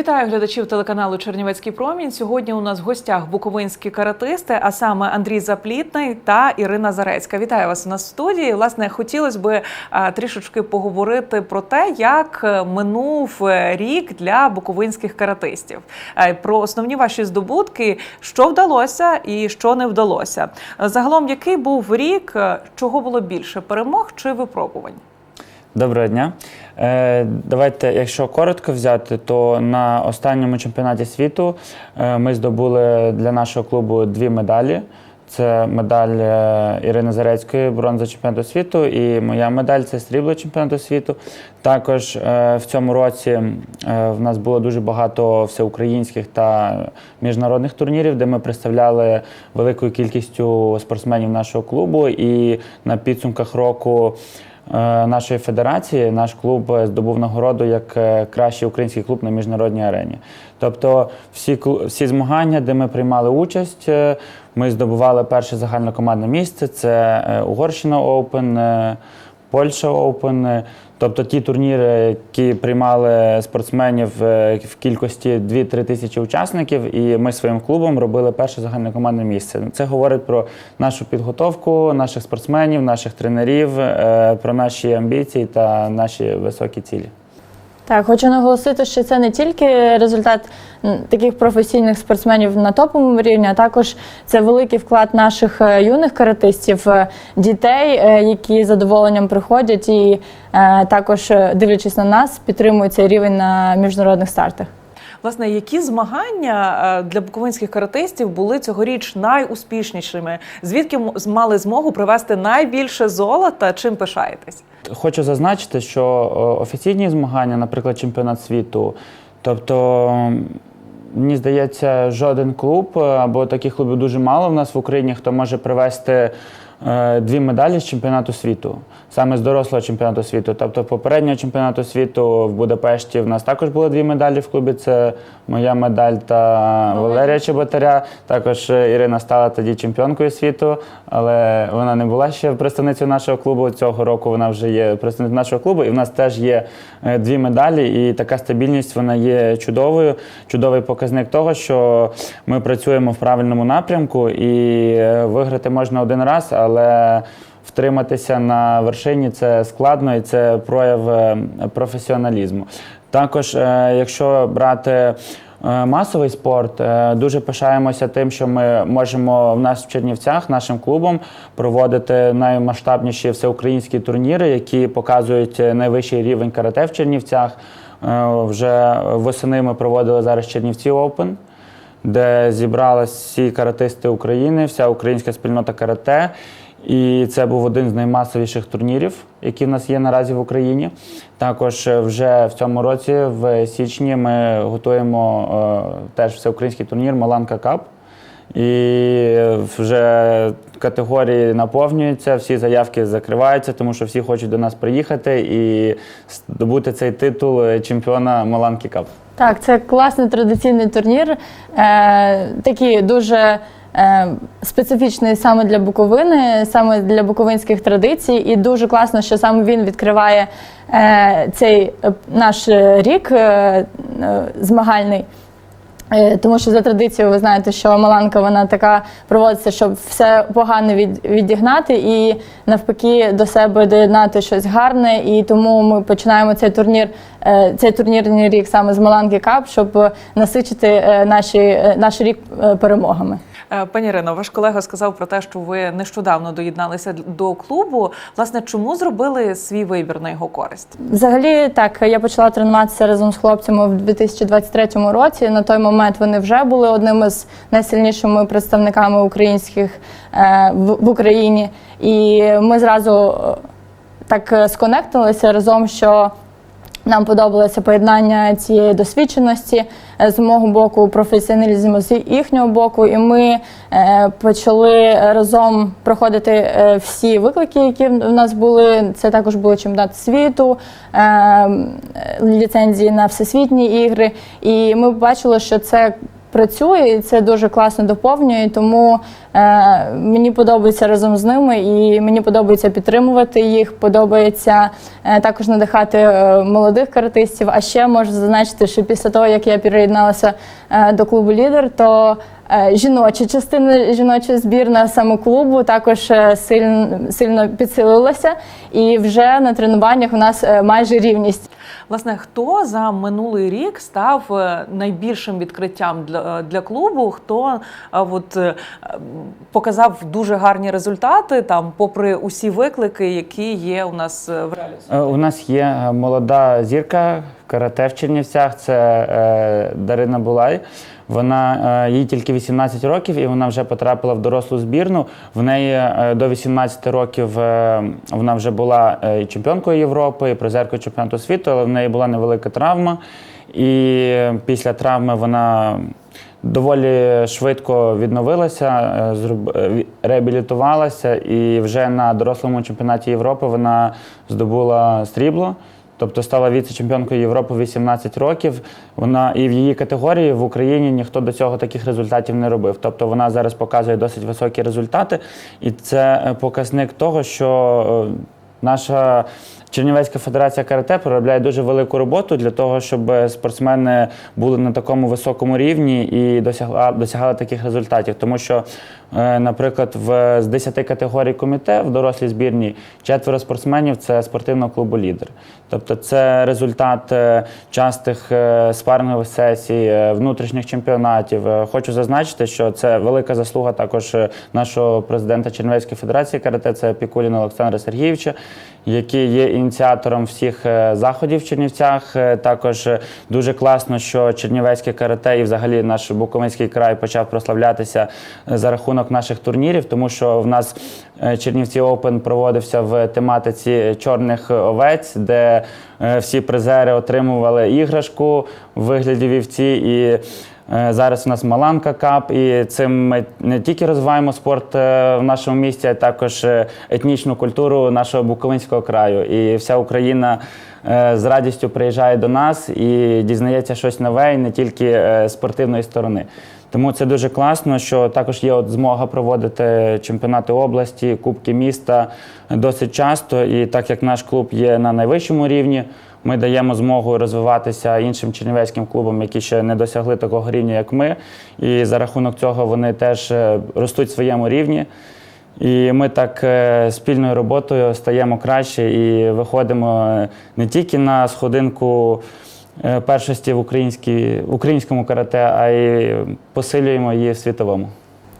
Вітаю глядачів телеканалу Чернівецький промінь. Сьогодні у нас в гостях буковинські каратисти, а саме Андрій Заплітний та Ірина Зарецька. Вітаю вас у нас в студії. Власне, хотілося б трішечки поговорити про те, як е, минув е, рік для буковинських каратистів, Е, про основні ваші здобутки, що вдалося і що не вдалося. Загалом, який був рік, чого було більше перемог чи випробувань? Доброго дня. Е, давайте, якщо коротко взяти, то на останньому чемпіонаті світу е, ми здобули для нашого клубу дві медалі. Це медаль е, Ірини Зарецької, бронза чемпіонату світу, і моя медаль це срібло чемпіонату світу. Також в цьому році в нас було дуже багато всеукраїнських та міжнародних турнірів, де ми представляли великою кількістю спортсменів нашого клубу. І на підсумках року нашої федерації наш клуб е, здобув нагороду як е, кращий український клуб на міжнародній арені. Тобто, всі всі змагання, де ми приймали участь, е, ми здобували перше загальнокомандне місце. Це е, Угорщина Оупен, е, Польща Оупен. Тобто ті турніри, які приймали спортсменів е, в кількості 2-3 тисячі учасників, і ми своїм клубом робили перше загальнокомандне місце. Це говорить про нашу підготовку, наших спортсменів, наших тренерів, е, про наші амбіції та наші високі цілі. Так, хочу наголосити, що це не тільки результат таких професійних спортсменів на топовому рівні, а також це великий вклад наших е, юних каратистів, е, дітей, е, які з задоволенням приходять і також, дивлячись на нас, підтримують цей рівень на міжнародних стартах. Власне, які змагання е, для буковинських каратистів були цьогоріч найуспішнішими? Звідки мали змогу привезти найбільше золота? Чим пишаєтесь? Хочу зазначити, що е, офіційні змагання, наприклад, чемпіонат світу, тобто. Мені здається, жоден клуб е, або таких клубів дуже мало в нас в Україні, хто може привезти е, дві медалі з чемпіонату світу, саме з дорослого чемпіонату світу. Тобто, попереднього чемпіонату світу в Будапешті в нас також було дві медалі в клубі. Це моя медаль та Валерія Чеботаря. Також е, Ірина стала тоді чемпіонкою світу, але вона не була ще представницею нашого клубу. Цього року вона вже є представницею нашого клубу, і в нас теж є е, дві медалі. І така стабільність вона є чудовою. Чудовий показник того, що ми працюємо в правильному напрямку, і е, виграти можна один раз, але втриматися на вершині це складно і це прояв е, професіоналізму. Також, е, якщо брати е, масовий спорт, дуже пишаємося тим, що ми можемо в нас в Чернівцях нашим клубом проводити наймасштабніші всеукраїнські турніри, які показують найвищий рівень карате в Чернівцях. Вже восени ми проводили зараз Чернівці Open, де зібралися всі каратисти України, вся українська спільнота карате. І це був один з наймасовіших турнірів, які в нас є наразі в Україні. Також е, вже в цьому році, в січні, ми готуємо е, теж всеукраїнський турнір Маланка Кап. І вже категорії наповнюються, всі заявки закриваються, тому що всі хочуть до нас приїхати і здобути цей титул е, чемпіона Маланки Кап. Так, це класний традиційний турнір, е, такий дуже е, специфічний саме для Буковини, саме для буковинських традицій, і дуже класно, що саме він відкриває е, цей е, наш рік е, е, змагальний. Е, Тому що за традицією ви знаєте, що Маланка вона така проводиться, щоб все погане від, відігнати і навпаки до себе доєднати щось гарне. І тому ми починаємо цей турнір, е, цей турнірний рік саме з Маланки Кап, щоб насичити е, наші, е, наш рік е, перемогами. Е, Пані Ірино, ваш колега сказав про те, що ви нещодавно доєдналися до клубу. Власне, чому зробили свій вибір на його користь? Взагалі, так, я почала тренуватися разом з хлопцями в 2023 році. На той момент вони вже були одними з найсильнішими представниками українських е, в, Україні. І ми зразу е, так сконектилися разом, що нам подобалося поєднання цієї досвідченості е, з мого боку, професіоналізму з їхнього боку, і ми е, почали разом проходити е, всі виклики, які в нас були. Це також були чемпіонат світу, ліцензії на всесвітні ігри. І ми побачили, що це працює, і це дуже класно доповнює. Тому е, мені подобається разом з ними, і мені подобається підтримувати їх. Подобається е, також надихати е, молодих каратистів. А ще можу зазначити, що після того, як я приєдналася е, до клубу лідер, то е, жіноча частина жіноча збірна саме клубу також е, сильно, сильно підсилилася. І вже на тренуваннях у нас е, майже рівність. Власне, хто за минулий рік став е, найбільшим відкриттям для, для клубу? Хто е, от, е, показав дуже гарні результати там, попри усі виклики, які є у нас е, в? Е, У нас є е, молода зірка карате в Чернівцях. Це е, Дарина Булай. Вона е, їй тільки 18 років, і вона вже потрапила в дорослу збірну. В неї е, до 18 років е, вона вже була і чемпіонкою Європи, і призеркою чемпіонату світу, але в неї була невелика травма. І після травми вона доволі швидко відновилася, реабілітувалася, і вже на дорослому чемпіонаті Європи вона здобула срібло. Тобто стала віце-чемпіонкою Європи 18 років. Вона і в її категорії в Україні ніхто до цього таких результатів не робив. Тобто вона зараз показує досить високі результати, і це е, показник того, що е, наша Чернівецька федерація карате проробляє дуже велику роботу для того, щоб спортсмени були на такому високому рівні і досягла, досягали таких результатів. Тому що, е, наприклад, в, з 10 категорій комітет в дорослій збірні четверо спортсменів це спортивного клубу лідер. Тобто це результат е, частих е, спарингових сесій, внутрішніх чемпіонатів. Хочу зазначити, що це велика заслуга також нашого президента Чернівецької федерації карате, це Пікуліна Олександра Сергійовича, який є ініціатором всіх е, заходів в Чернівцях. Е, Також е, дуже класно, що Чернівецьке карате і взагалі наш Буковинський край почав прославлятися за рахунок наших турнірів, тому що в нас Чернівці Оупен проводився в тематиці чорних овець, де всі призери отримували іграшку в вигляді вівці. І зараз у нас Маланка Кап, і цим ми не тільки розвиваємо спорт е, в нашому місті, а також е, етнічну культуру нашого Буковинського краю. І вся Україна е, з радістю приїжджає до нас і дізнається щось нове, і не тільки е, спортивної сторони. Тому це дуже класно, що також є от змога проводити чемпіонати області, кубки міста досить часто. І так як наш клуб є на найвищому рівні, ми даємо змогу розвиватися іншим чернівецьким клубам, які ще не досягли такого рівня, як ми. І за рахунок цього вони теж е, ростуть в своєму рівні. І ми так е, спільною роботою стаємо краще і виходимо е, не тільки на сходинку першості в, українській, українському карате, а й посилюємо її в світовому.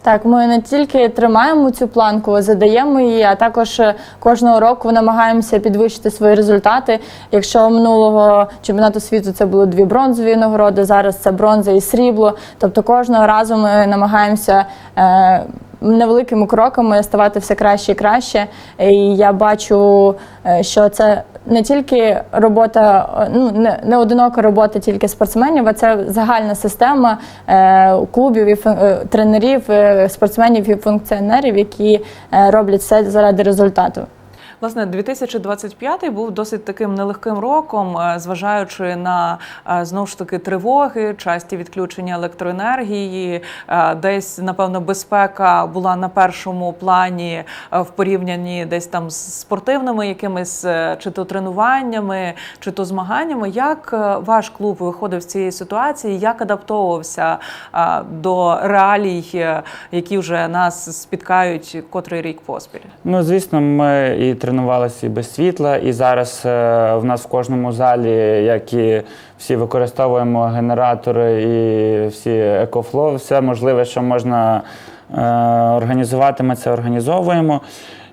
Так, ми не тільки тримаємо цю планку, задаємо її, а також е, кожного року намагаємося підвищити свої результати. Якщо минулого чемпіонату світу це було дві бронзові нагороди, зараз це бронза і срібло. Тобто кожного разу ми намагаємося. Е, Невеликими кроками ставати все краще і краще. І я бачу, е, що це не тільки робота, ну не, не одинока робота тільки спортсменів, а це загальна система е, клубів і е, тренерів, е, спортсменів і функціонерів, які е, роблять все заради результату. Власне, 2025 був досить таким нелегким роком, е, зважаючи на е, знову ж таки тривоги, часті відключення електроенергії. Е, Десь, напевно, безпека була на першому плані в порівнянні десь там з спортивними якимись чи то тренуваннями, чи то змаганнями. Як ваш клуб виходив з цієї ситуації? Як адаптовувався до реалій, які вже нас спіткають котрий рік поспіль? Ну, звісно, ми і тренувалися і без світла, і зараз е, в нас в кожному залі, як і всі використовуємо генератори і всі екофло, все можливе, що можна е, організувати, ми це організовуємо.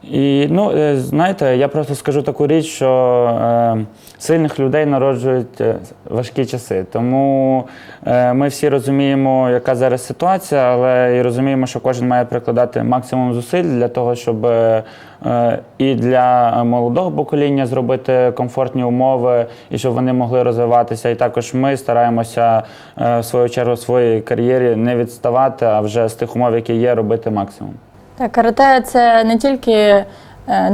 І ну, е, знаєте, я просто скажу таку річ, що е, сильних людей народжують е, важкі часи. Тому е, ми всі розуміємо, яка зараз ситуація, але і розуміємо, що кожен має прикладати максимум зусиль для того, щоб е, е, і для молодого покоління зробити комфортні умови, і щоб вони могли розвиватися. І також ми стараємося е, в свою чергу в своїй кар'єрі не відставати, а вже з тих умов, які є, робити максимум. Так, карате це не тільки е,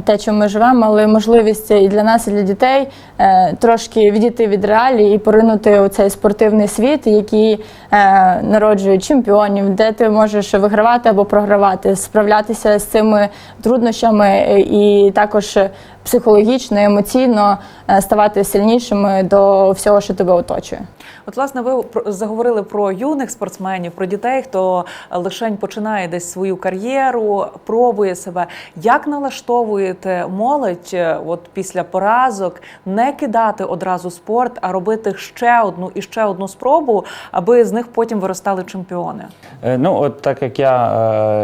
те, чим ми живемо, але можливість і для нас, і для дітей е, трошки відійти від реалій і поринути у цей спортивний світ, який е, народжує чемпіонів, де ти можеш вигравати або програвати, справлятися з цими труднощами і також психологічно, емоційно ставати сильнішими до всього, що тебе оточує. От, власне, ви заговорили про юних спортсменів, про дітей, хто лишень починає десь свою кар'єру, пробує себе. Як налаштовуєте молодь е, от після поразок не кидати одразу спорт, а робити ще одну і ще одну спробу, аби з них потім виростали чемпіони? Е, Ну, от так як я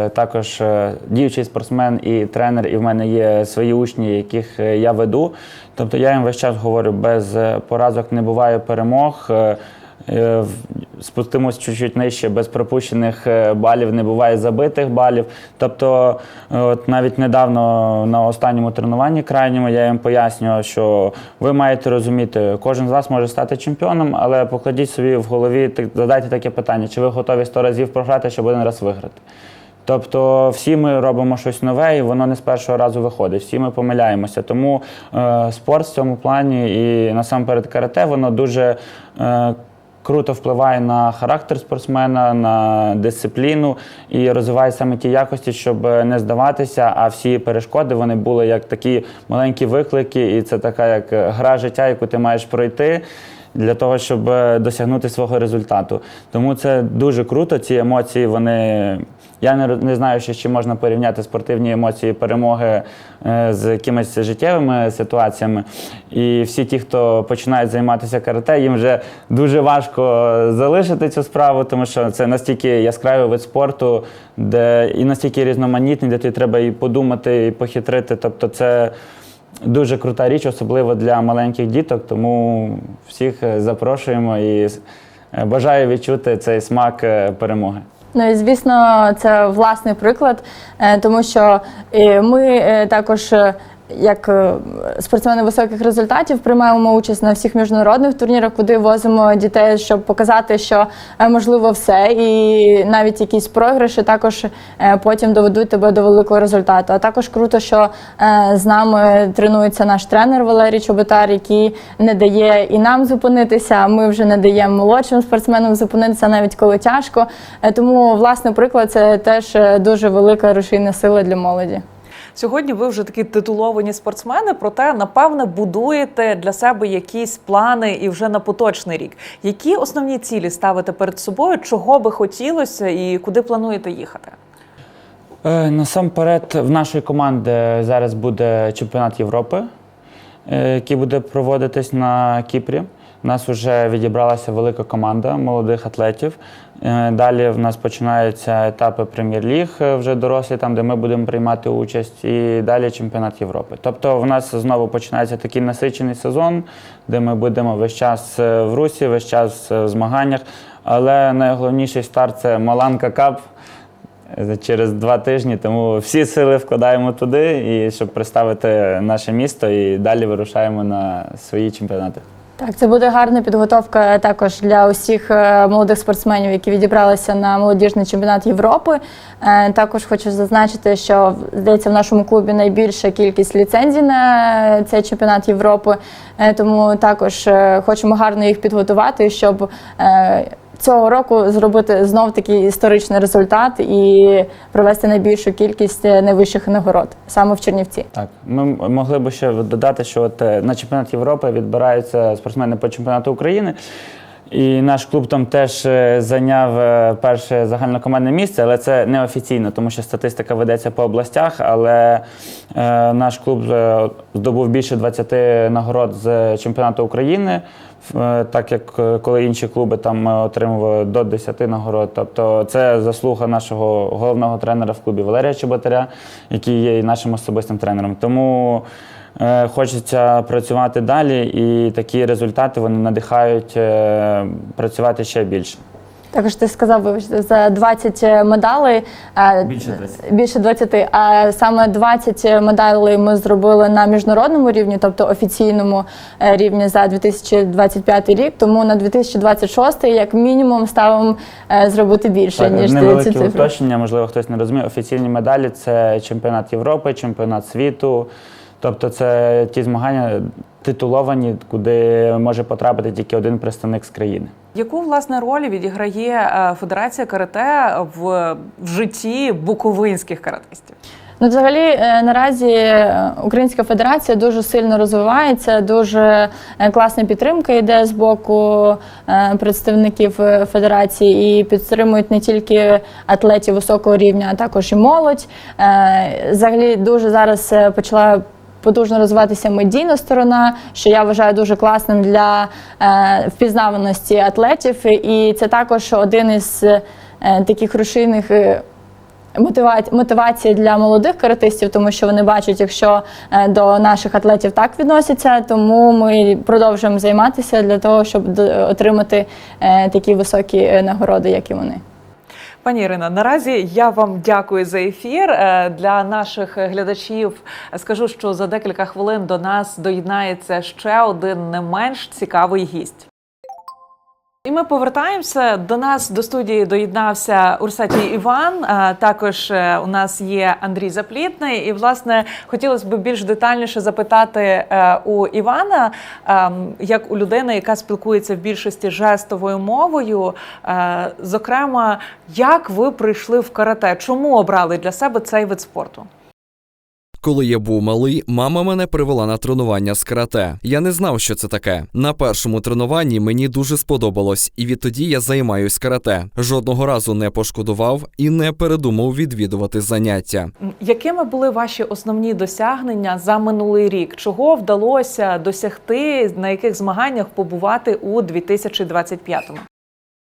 е, також е, діючий спортсмен і тренер, і в мене є свої учні, яких е, я веду. Тобто я їм весь час говорю, без е, поразок не буває перемог. Е, е, Спустимось чуть-чуть нижче, без пропущених балів не буває забитих балів. Тобто, от навіть недавно на останньому тренуванні крайньому я їм пояснював, що ви маєте розуміти, кожен з вас може стати чемпіоном, але покладіть собі в голові, задайте таке питання, чи ви готові 100 разів програти, щоб один раз виграти. Тобто всі ми робимо щось нове, і воно не з першого разу виходить. Всі ми помиляємося. Тому е, спорт в цьому плані і насамперед карате, воно дуже е, круто впливає на характер спортсмена, на дисципліну і розвиває саме ті якості, щоб не здаватися. А всі перешкоди вони були як такі маленькі виклики, і це така як гра життя, яку ти маєш пройти для того, щоб е, досягнути свого результату. Тому це дуже круто. Ці емоції, вони. Я не, не знаю, ще, чи можна порівняти спортивні емоції перемоги е, з якимись життєвими ситуаціями. І всі ті, хто починають займатися карате, їм вже дуже важко залишити цю справу, тому що це настільки яскравий вид спорту, де і настільки різноманітний, де тобі треба і подумати, і похитрити. Тобто це дуже крута річ, особливо для маленьких діток. Тому всіх е, запрошуємо і е, бажаю відчути цей смак перемоги. Ну і звісно, це власний приклад, е, тому що е, ми е, також. Як е, спортсмени високих результатів приймаємо участь на всіх міжнародних турнірах, куди возимо дітей, щоб показати, що е, можливо все, і навіть якісь програші також е, потім доведуть тебе до великого результату. А також круто, що з нами тренується наш тренер Валерій Чоботар, який не дає і нам зупинитися. Ми вже не даємо молодшим спортсменам зупинитися, навіть коли тяжко. Тому власний приклад це теж дуже велика рушійна сила для молоді. Сьогодні ви вже такі титуловані спортсмени, проте напевне будуєте для себе якісь плани і вже на поточний рік. Які основні цілі ставите перед собою? Чого би хотілося і куди плануєте їхати? Е, Насамперед, в нашої команди зараз буде чемпіонат Європи, е, який буде проводитись на Кіпрі. У нас вже відібралася велика команда молодих атлетів. Е, Далі в нас починаються етапи прем'єр-ліг е, вже дорослі, там де ми будемо приймати участь, і далі чемпіонат Європи. Тобто, в нас знову починається такий насичений сезон, де ми будемо весь час е, в русі, весь час в змаганнях. Але найголовніший старт це Маланка Кап через два тижні. Тому всі сили вкладаємо туди, і щоб представити наше місто, і далі вирушаємо на свої чемпіонати. Так, це буде гарна підготовка також для усіх е, молодих спортсменів, які відібралися на молодіжний чемпіонат Європи. Е, Також хочу зазначити, що здається, в нашому клубі найбільша кількість ліцензій на цей чемпіонат Європи. Е, Тому також е, хочемо гарно їх підготувати, щоб е, цього року зробити знов такий історичний результат і провести найбільшу кількість е, найвищих нагород саме в Чернівці. Так, ми могли б ще додати, що от е, на чемпіонат Європи відбираються спортсмени по чемпіонату України. І наш клуб там теж е, зайняв перше загальнокомандне місце, але це неофіційно, тому що статистика ведеться по областях. Але е, наш клуб здобув більше 20 нагород з чемпіонату України, так як е, коли інші клуби там е, отримували до 10 нагород. Тобто це заслуга нашого головного тренера в клубі Валерія Чеботаря, який є і нашим особистим тренером. Тому Е, Хочеться працювати далі, і такі результати вони надихають е, працювати ще більше. Також ти сказав, вибачте, за 20 медалей. е, Більше 20. Більше 20. А саме 20 медалей ми зробили на міжнародному рівні, тобто офіційному е, рівні за 2025 рік. Тому на 2026 як мінімум ставимо е, зробити більше Так, ніж ці невелике цифри. уточнення, можливо, хтось не розуміє. Офіційні медалі це чемпіонат Європи, чемпіонат світу. Тобто це ті змагання титуловані, куди може потрапити тільки один представник з країни. Яку власне роль відіграє е, Федерація карате в, в житті буковинських каратистів? Ну, взагалі, е, наразі е, Українська Федерація дуже сильно розвивається, дуже класна підтримка йде з боку представників федерації і підтримують не тільки атлетів високого рівня, а також і молодь. Взагалі, дуже зараз почала. Потужно розвиватися медійна сторона, що я вважаю дуже класним для е, впізнаваності атлетів, і це також один із е, таких рушійних е, мотивація для молодих каратистів, тому що вони бачать, якщо до наших атлетів так відносяться, тому ми продовжуємо займатися для того, щоб отримати такі високі нагороди, як і вони. Пані Ірина, наразі я вам дякую за ефір. Е, Для наших глядачів скажу, що за декілька хвилин до нас доєднається ще один не менш цікавий гість. І ми повертаємося до нас до студії. Доєднався Урсатій Іван. Також е, у нас є Андрій Заплітний. І власне хотілося б більш детальніше запитати е, у Івана, ем, як у людини, яка спілкується в більшості жестовою мовою. е, Зокрема, як ви прийшли в карате? Чому обрали для себе цей вид спорту? Коли я був малий, мама мене привела на тренування з карате. Я не знав, що це таке. На першому тренуванні мені дуже сподобалось, і відтоді я займаюсь карате. Жодного разу не пошкодував і не передумав відвідувати заняття. Якими були ваші основні досягнення за минулий рік? Чого вдалося досягти? На яких змаганнях побувати у 2025-му?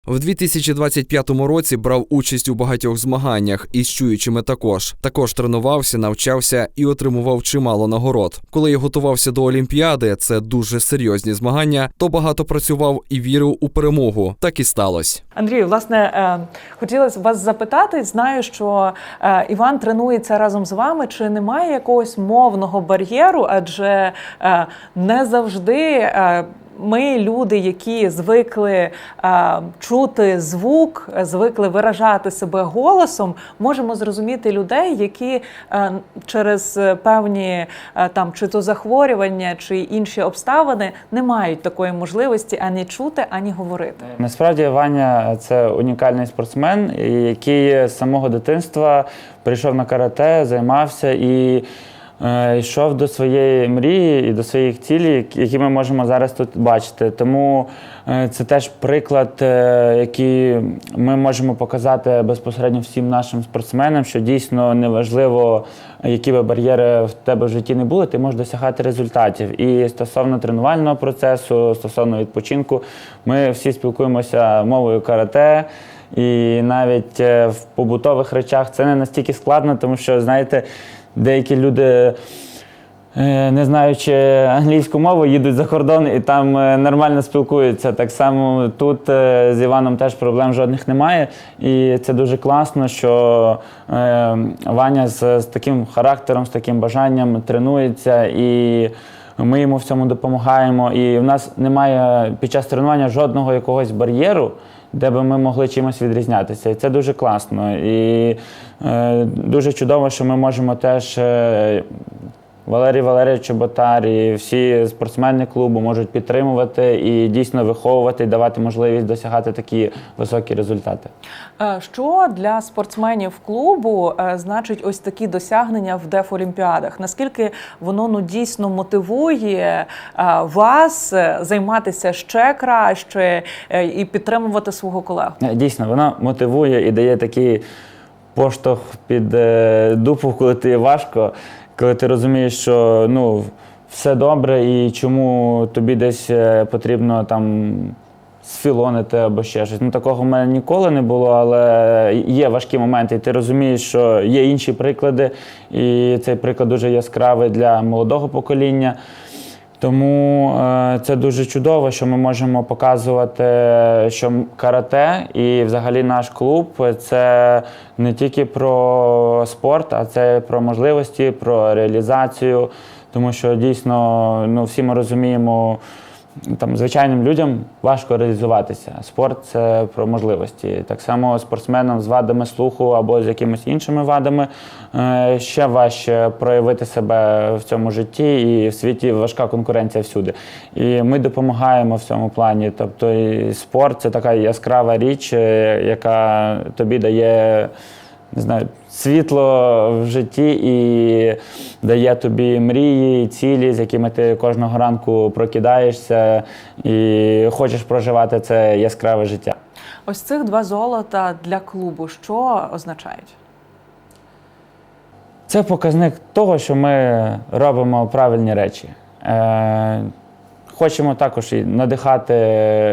В 2025 році брав участь у багатьох змаганнях із чуючими також. Також тренувався, навчався і отримував чимало нагород. Коли я готувався до Олімпіади, це дуже серйозні змагання, то багато працював і вірив у перемогу. Так і сталося. Андрію, власне, е, хотілося вас запитати. Знаю, що е, Іван тренується разом з вами. Чи немає якогось мовного бар'єру? Адже е, не завжди. Ми люди, які звикли е, чути звук, звикли виражати себе голосом, можемо зрозуміти людей, які е, через е, певні е, там чи то захворювання, чи інші обставини не мають такої можливості ані чути, ані говорити. Насправді Ваня це унікальний спортсмен, який з самого дитинства прийшов на карате, займався і йшов до своєї мрії і до своїх цілей, які ми можемо зараз тут бачити. Тому е, це теж приклад, е, який ми можемо показати безпосередньо всім нашим спортсменам, що дійсно неважливо, які би бар'єри в тебе в житті не були, ти можеш досягати результатів. І стосовно тренувального процесу, стосовно відпочинку, ми всі спілкуємося мовою карате. І навіть е, в побутових речах це не настільки складно, тому що, знаєте, деякі люди. е, Не знаючи англійську мову, їдуть за кордон і там е, нормально спілкуються. Так само тут е, з Іваном теж проблем жодних немає. І це дуже класно, що Ваня з, з таким характером, з таким бажанням тренується і ми йому в цьому допомагаємо. І в нас немає під час тренування жодного якогось бар'єру, де би ми могли чимось відрізнятися. І це дуже класно. І е, дуже чудово, що ми можемо теж. Е, Валерій Валерійович Чоботар і всі спортсмени клубу можуть підтримувати і дійсно виховувати, і давати можливість досягати такі високі результати. Е, Що для спортсменів клубу е, значить ось такі досягнення в Дефолімпіадах? Наскільки воно ну дійсно мотивує е, вас займатися ще краще і підтримувати свого колегу? Дійсно, воно мотивує і дає такий поштовх під дупу, коли ти важко, коли ти розумієш, що ну, все добре і чому тобі десь е, потрібно там. Сфілонити або ще щось. Ну такого в мене ніколи не було, але є важкі моменти, і ти розумієш, що є інші приклади, і цей приклад дуже яскравий для молодого покоління. Тому е, це дуже чудово, що ми можемо показувати, що карате і взагалі наш клуб це не тільки про спорт, а це про можливості, про реалізацію. Тому що дійсно ну, всі ми розуміємо, там звичайним людям важко реалізуватися. Спорт це про можливості. Так само спортсменам з вадами слуху або з якимись іншими вадами е, ще важче проявити себе в цьому житті, і в світі важка конкуренція всюди. І ми допомагаємо в цьому плані. Тобто, і спорт це така яскрава річ, е, яка тобі дає не знаю, світло в житті і дає тобі мрії, цілі, з якими ти кожного ранку прокидаєшся і хочеш проживати це яскраве життя. Ось цих два золота для клубу. Що означають? Це показник того, що ми робимо правильні речі. Хочемо також і надихати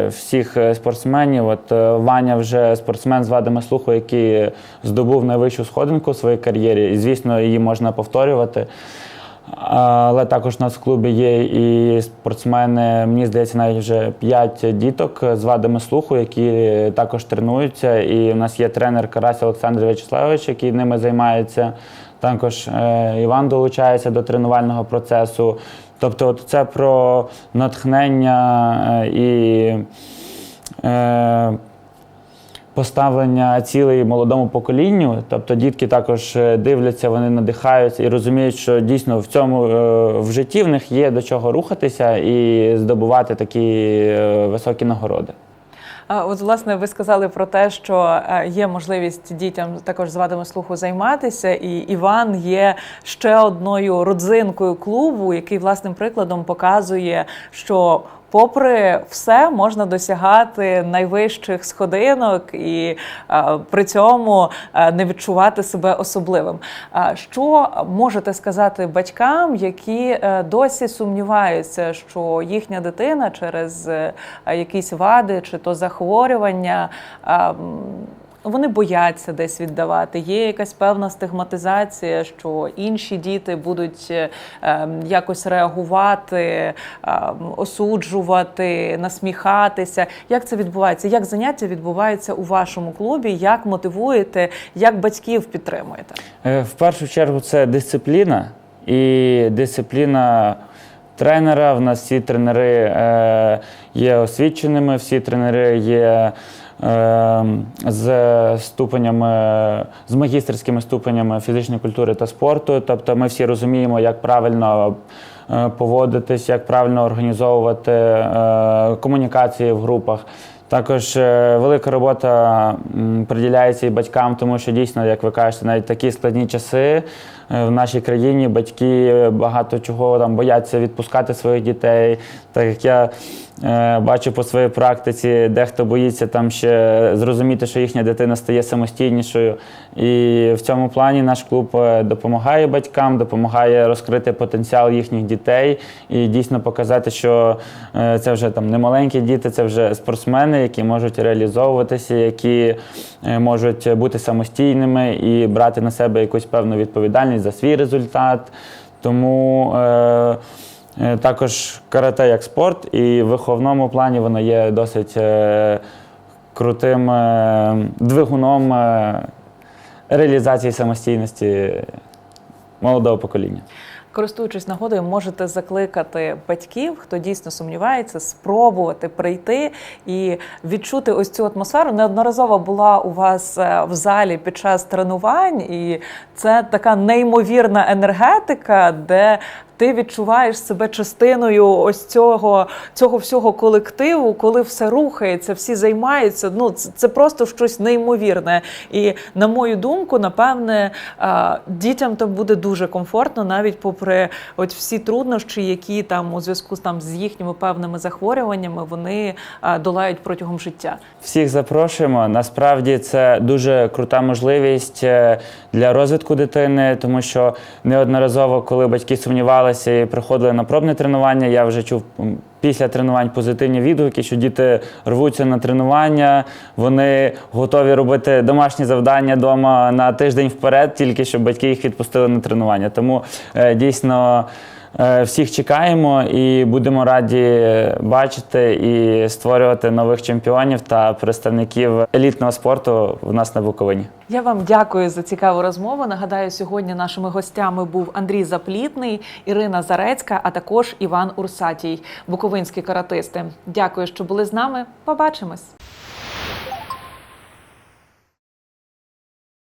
всіх е, спортсменів. От е, Ваня вже спортсмен з вадами слуху, який здобув найвищу сходинку в своїй кар'єрі, і звісно, її можна повторювати. Але також у нас в клубі є і спортсмени, мені здається, навіть вже 5 діток з вадами слуху, які також тренуються. І у нас є тренер Карась Олександр В'ячеславович, який ними займається. Також е, Іван долучається до тренувального процесу. Тобто, це про натхнення е, і е, поставлення цілей молодому поколінню. Тобто дітки також е, дивляться, вони надихаються і розуміють, що дійсно в цьому е, в житті в них є до чого рухатися і здобувати такі високі нагороди. От, власне, ви сказали про те, що е, є можливість дітям також з вадами слуху займатися, і Іван є ще одною родзинкою клубу, який власним прикладом показує, що. Попри все, можна досягати найвищих сходинок і е, при цьому е, не відчувати себе особливим. А що можете сказати батькам, які е, досі сумніваються, що їхня дитина через е, якісь вади чи то захворювання? Вони бояться десь віддавати. Є якась певна стигматизація, що інші діти будуть е, ем, якось реагувати, ем, осуджувати, насміхатися. Як це відбувається? Як заняття відбуваються у вашому клубі? Як мотивуєте, як батьків підтримуєте? Е, В першу чергу це дисципліна і дисципліна тренера. В нас всі тренери е, є освіченими, всі тренери є з ступенями, з магістерськими ступенями фізичної культури та спорту. Тобто ми всі розуміємо, як правильно е, поводитись, як правильно організовувати е, комунікації в групах. Також е, велика робота приділяється і батькам, тому що дійсно, як ви кажете, навіть такі складні часи в нашій країні батьки багато чого там бояться відпускати своїх дітей. Так як я бачу по своїй практиці, дехто боїться там ще зрозуміти, що їхня дитина стає самостійнішою. І в цьому плані наш клуб е, допомагає батькам, допомагає розкрити потенціал їхніх дітей і дійсно показати, що е, це вже там не маленькі діти, це вже спортсмени, які можуть реалізовуватися, які е, можуть бути самостійними і брати на себе якусь певну відповідальність за свій результат. Тому е, е, також карате як спорт, і в виховному плані воно є досить е, крутим е, двигуном е, реалізації самостійності молодого покоління. Користуючись нагодою, можете закликати батьків, хто дійсно сумнівається, спробувати прийти і відчути ось цю атмосферу. Неодноразово була у вас е, в залі під час тренувань, і це така неймовірна енергетика, де ти відчуваєш себе частиною ось цього, цього всього колективу, коли все рухається, всі займаються. Ну це, це просто щось неймовірне. І на мою думку, напевне, дітям там буде дуже комфортно, навіть попри от всі труднощі, які там у зв'язку з там з їхніми певними захворюваннями вони долають протягом життя. Всіх запрошуємо. Насправді це дуже крута можливість е, для розвитку дитини, тому що неодноразово, коли батьки сумнівалися і приходили на пробне тренування, я вже чув після тренувань позитивні відгуки, що діти рвуться на тренування, вони готові робити домашні завдання вдома на тиждень вперед, тільки щоб батьки їх відпустили на тренування. Тому е, дійсно. Е, Всіх чекаємо і будемо раді бачити і створювати нових чемпіонів та представників елітного спорту в нас на Буковині. Я вам дякую за цікаву розмову. Нагадаю, сьогодні нашими гостями був Андрій Заплітний, Ірина Зарецька, а також Іван Урсатій, буковинські каратисти. Дякую, що були з нами. Побачимось.